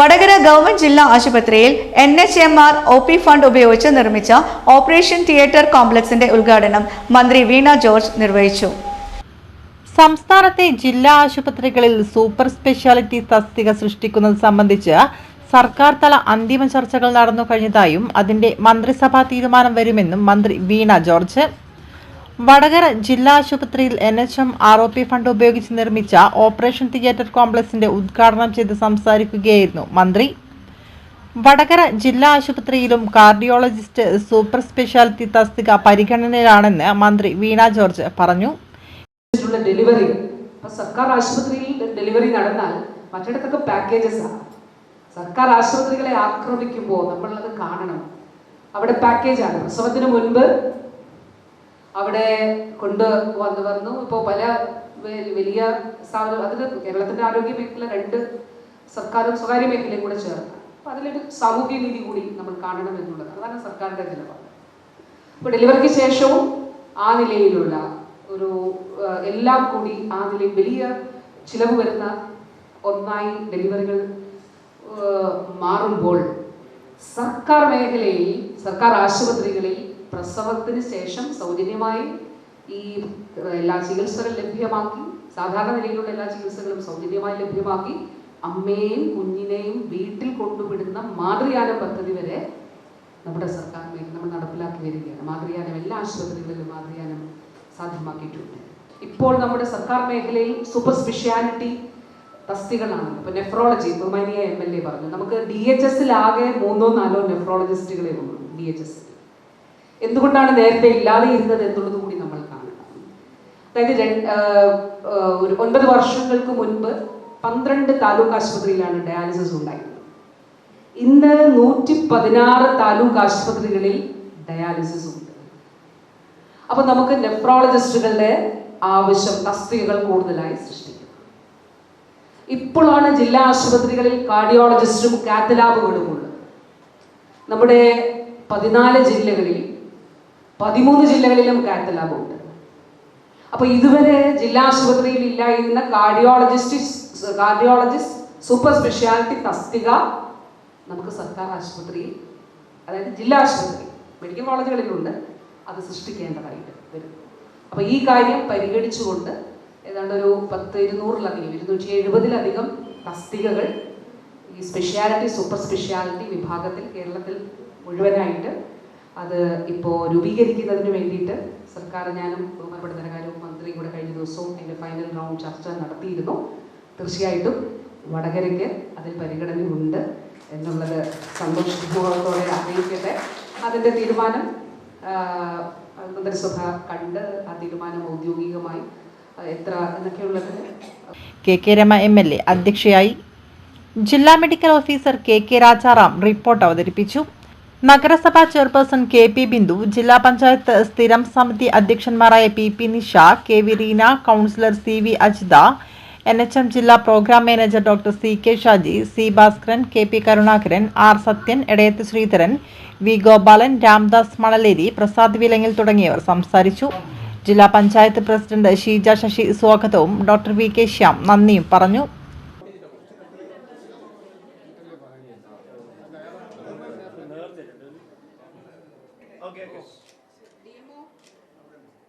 Vadakara government ജില്ലാ ആശുപത്രിയിൽ N H M R O P fund ഉപയോഗിച്ച് നിർമ്മിച്ച ഓപ്പറേഷൻ തിയേറ്റർ കോംപ്ലക്സിന്റെ ഉദ്ഘാടനം മന്ത്രി വീണ ജോർജ് നിർവഹിച്ചു. സംസ്ഥാനത്തെ ജില്ലാ ആശുപത്രികളിൽ സൂപ്പർ സ്പെഷ്യാലിറ്റി തസ്തിക സൃഷ്ടിക്കുന്നത് സംബന്ധിച്ച് സർക്കാർ തല അന്തിമ ചർച്ചകൾ നടന്നു കഴിഞ്ഞതായും അതിന്റെ മന്ത്രിസഭാ തീരുമാനം വരുമെന്നും മന്ത്രി വീണ ജോർജ് വടകര ജില്ലാ ആശുപത്രിയിൽ N H M R O P fund ഉപയോഗിച്ച് നിർമ്മിച്ച ഓപ്പറേഷൻ തിയേറ്റർ കോംപ്ലക്സിന്റെ ഉദ്ഘാടനം ചെയ്ത് സംസാരിക്കുകയായിരുന്നു മന്ത്രി. വടകര ജില്ലാ ആശുപത്രിയിലും കാർഡിയോളജിസ്റ്റ് സൂപ്പർ സ്പെഷ്യാലിറ്റി തസ്തിക പരിഗണനയിലാണെന്ന് മന്ത്രി വീണ ജോർജ് പറഞ്ഞു. ഡെലിവറി സർക്കാർ ആശുപത്രിയിൽ ഡെലിവറി നടന്നാൽ മറ്റിടത്തൊക്കെ പാക്കേജസ് ആണ്. സർക്കാർ ആശുപത്രികളെ ആക്രമിക്കുമ്പോൾ നമ്മളത് കാണണം. അവിടെ പാക്കേജാണ് പ്രസവത്തിന് മുൻപ് അവിടെ കൊണ്ട് വന്നു വന്നു. ഇപ്പോൾ പല വലിയ സ്ഥാപനം അതിൽ കേരളത്തിന്റെ ആരോഗ്യ മേഖല രണ്ട് സർക്കാരും സ്വകാര്യ മേഖലയും കൂടെ ചേർന്ന്. അപ്പൊ അതിലൊരു സാമൂഹ്യ നീതി കൂടി നമ്മൾ കാണണം എന്നുള്ളത്. അതാണ് സർക്കാരിന്റെ നിലപാട്. അപ്പോൾ ഡെലിവറിക്ക് ശേഷവും ആ നിലയിലുള്ള ഒരു എല്ലാം കൂടി ആ നിലയിൽ വലിയ ചിലവ് വരുന്ന ഒന്നായി ഡെലിവറികൾ മാറുമ്പോൾ സർക്കാർ മേഖലയിൽ സർക്കാർ ആശുപത്രികളിൽ പ്രസവത്തിന് ശേഷം സൗജന്യമായി ഈ എല്ലാ ചികിത്സകളും ലഭ്യമാക്കി സാധാരണ നിലയിലുള്ള എല്ലാ ചികിത്സകളും സൗജന്യമായി ലഭ്യമാക്കി അമ്മയെയും കുഞ്ഞിനെയും വീട്ടിൽ കൊണ്ടുവിടുന്ന മാതൃയാന പദ്ധതി വരെ നമ്മുടെ സർക്കാർ നമ്മൾ നടപ്പിലാക്കി വരികയാണ്. മാതൃയാനം എല്ലാ ആശുപത്രികളിലും മാതൃയാനം സാധ്യമാക്കിയിട്ടുണ്ട്. ഇപ്പോൾ നമ്മുടെ സർക്കാർ മേഖലയിൽ സൂപ്പർ സ്പെഷ്യാലിറ്റി തസ്തികളാണ്. ഇപ്പൊ നെഫ്രോളജി ബഹുമാനിയ എം എൽ എ പറഞ്ഞു. നമുക്ക് ഡി എച്ച് എസിലാകെ മൂന്നോ നാലോ നെഫ്രോളജിസ്റ്റുകളെ ഉള്ളൂ ഡി എച്ച് എസ് എന്തുകൊണ്ടാണ് നേരത്തെ ഇല്ലാതെ ഇരുന്നത് എന്നുള്ളത് കൂടി നമ്മൾ കാണണം. അതായത് രണ്ട് ഒരു ഒൻപത് വർഷങ്ങൾക്ക് മുൻപ് പന്ത്രണ്ട് താലൂക്ക് ആശുപത്രിയിലാണ് ഡയാലിസിസ് ഉണ്ടായിരുന്നത്. ഇന്ന് നൂറ്റി പതിനാറ് താലൂക്ക് ആശുപത്രികളിൽ ഡയാലിസിസ് ഉണ്ട്. അപ്പൊ നമുക്ക് നെഫ്രോളജിസ്റ്റുകളുടെ ആവശ്യം തസ്തികകൾ കൂടുതലായി സൃഷ്ടിക്കും ഇപ്പോഴാണ് ജില്ലാ ആശുപത്രികളിൽ കാർഡിയോളജിസ്റ്റും കാത്തലാബുകളും ഉള്ളത്. നമ്മുടെ പതിനാല് ജില്ലകളിൽ പതിമൂന്ന് ജില്ലകളിലും കാത്തലാബ് ഉണ്ട്. അപ്പൊ ഇതുവരെ ജില്ലാ ആശുപത്രിയിൽ ഇല്ലായിരുന്ന കാർഡിയോളജിസ്റ്റ് കാർഡിയോളജിസ്റ്റ് സൂപ്പർ സ്പെഷ്യാലിറ്റി തസ്തിക നമുക്ക് സർക്കാർ ആശുപത്രിയിൽ അതായത് ജില്ലാ ആശുപത്രി മെഡിക്കൽ കോളേജുകളിലുണ്ട് അത് സൃഷ്ടിക്കേണ്ടതായിട്ട് വരും. അപ്പോൾ ഈ കാര്യം പരിഗണിച്ചുകൊണ്ട് ഏതാണ്ട് ഒരു പത്ത് ഇരുന്നൂറിലധികം ഇരുന്നൂറ്റി എഴുപതിലധികം തസ്തികകൾ ഈ സ്പെഷ്യാലിറ്റി സൂപ്പർ സ്പെഷ്യാലിറ്റി വിഭാഗത്തിൽ കേരളത്തിൽ മുഴുവനായിട്ട് അത് ഇപ്പോൾ രൂപീകരിക്കുന്നതിന് വേണ്ടിയിട്ട് സർക്കാർ ഞാനും ബഹുമാനപ്പെട്ട കാര്യവും മന്ത്രിയും കൂടെ കഴിഞ്ഞ ദിവസവും അതിന്റെ ഫൈനൽ റൗണ്ട് ചർച്ച നടത്തിയിരുന്നു. തീർച്ചയായിട്ടും വടകരയ്ക്ക് അതിൽ പരിഗണനയുണ്ട് എന്നുള്ളത് സന്തോഷപൂർവത്തോടെ അറിയിക്കട്ടെ. അതിന്റെ തീരുമാനം മന്ത്രിസഭ കണ്ട് ആ തീരുമാനം ഔദ്യോഗികമായി എത്ര എന്നൊക്കെയുള്ളത്. K K Rama M L A അധ്യക്ഷയായി ജില്ലാ medical officer K K Rajaram report അവതരിപ്പിച്ചു. നഗരസഭാ ചെയർപേഴ്സൺ കെ പി ബിന്ദു ജില്ലാ പഞ്ചായത്ത് സ്ഥിരം സമിതി അധ്യക്ഷന്മാരായ P P Nisha K V Reena councillor C V Ajitha N H M ജില്ലാ programme manager doctor C K Shaji C Bhaskaran K P Karunakaran R Sathyan Edayath Sreedharan V Gopalan Ramdas Manaleri Prasad Vilangil തുടങ്ങിയവർ സംസാരിച്ചു. ജില്ലാ panchayat president Sheeja Sasi സ്വാഗതവും doctor V K Shyam നന്ദിയും പറഞ്ഞു. Okay, okay.